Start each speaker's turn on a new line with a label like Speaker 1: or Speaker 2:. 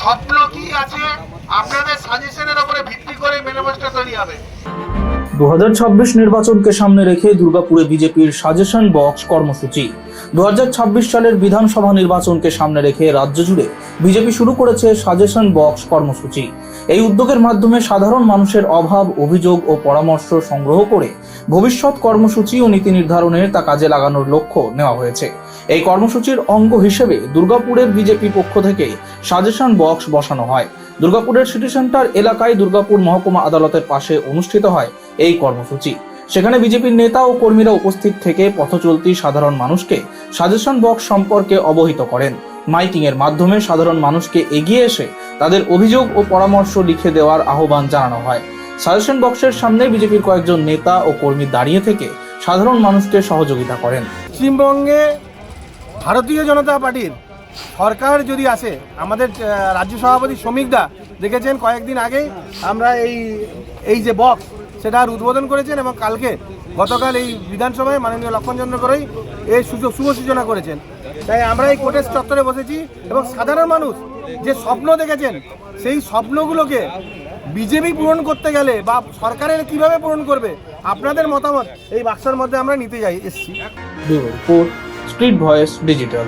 Speaker 1: স্বপ্ন কি আছে? আপনাদের সাজেশনের উপরে ভিত্তি করে ম্যানিফেস্টো তৈরি হবে।
Speaker 2: নির্বাচনকে সামনে রেখে দুর্গাপুরে বিজেপির সাজেশন বক্স কর্মসূচি। দু সালের বিধানসভা নির্বাচনকে সামনে রেখে রাজ্য জুড়ে বিজেপি শুরু করেছে সাজেশন বক্স কর্মসূচি। এই উদ্যোগের মাধ্যমে সাধারণ মানুষের অভাব, অভিযোগ ও পরামর্শ সংগ্রহ করে ভবিষ্যৎ কর্মসূচি ও নীতি নির্ধারণের তা কাজে লাগানোর লক্ষ্য নেওয়া হয়েছে। এই কর্মসূচির অঙ্গ হিসেবে দুর্গাপুরের বিজেপি পক্ষ থেকে সাজেশন বক্স বসানো হয়। দুর্গাপুরের সিটি সেন্টার এলাকায় দুর্গাপুর মহকুমা আদালতের পাশে অনুষ্ঠিত হয় এই কর্মসূচি। সেখানে বিজেপির নেতা ও কর্মীরা উপস্থিত থেকে পথচলতি সাধারণ মানুষকে সাজেশন বক্স সম্পর্কে অবহিত করেন। মাইকিং এর মাধ্যমে সাধারণ মানুষকে এগিয়ে এসে তাদের অভিযোগ ও পরামর্শ লিখে দেওয়ার আহ্বান জানানো হয়। সাজেশন বক্সের সামনে বিজেপির কয়েকজন নেতা ও কর্মী দাঁড়িয়ে থেকে সাধারণ মানুষকে সহযোগিতা করেন।
Speaker 3: পশ্চিমবঙ্গে ভারতীয় জনতা পার্টির সরকার যদি আসে, আমাদের রাজ্য সভাপতি শ্রমিক দা দেখেছেন কয়েকদিন আগে, আমরা এই এই যে বক্স সেটা আর উদ্বোধন করেছেন এবং কালকে গতকাল এই বিধানসভায় মাননীয় লক্ষণচন্দ্র করেই এই সুযোগ, শুভ সূচনা করেছেন। তাই আমরা এই কোর্টের চত্বরে বসেছি এবং সাধারণ মানুষ যে স্বপ্ন দেখেছেন, সেই স্বপ্নগুলোকে বিজেপি পূরণ করতে গেলে বা সরকারের কীভাবে পূরণ করবে, আপনাদের মতামত এই বাক্সের মধ্যে আমরা নিতে যাই, এসছি।
Speaker 2: Street voice, digital.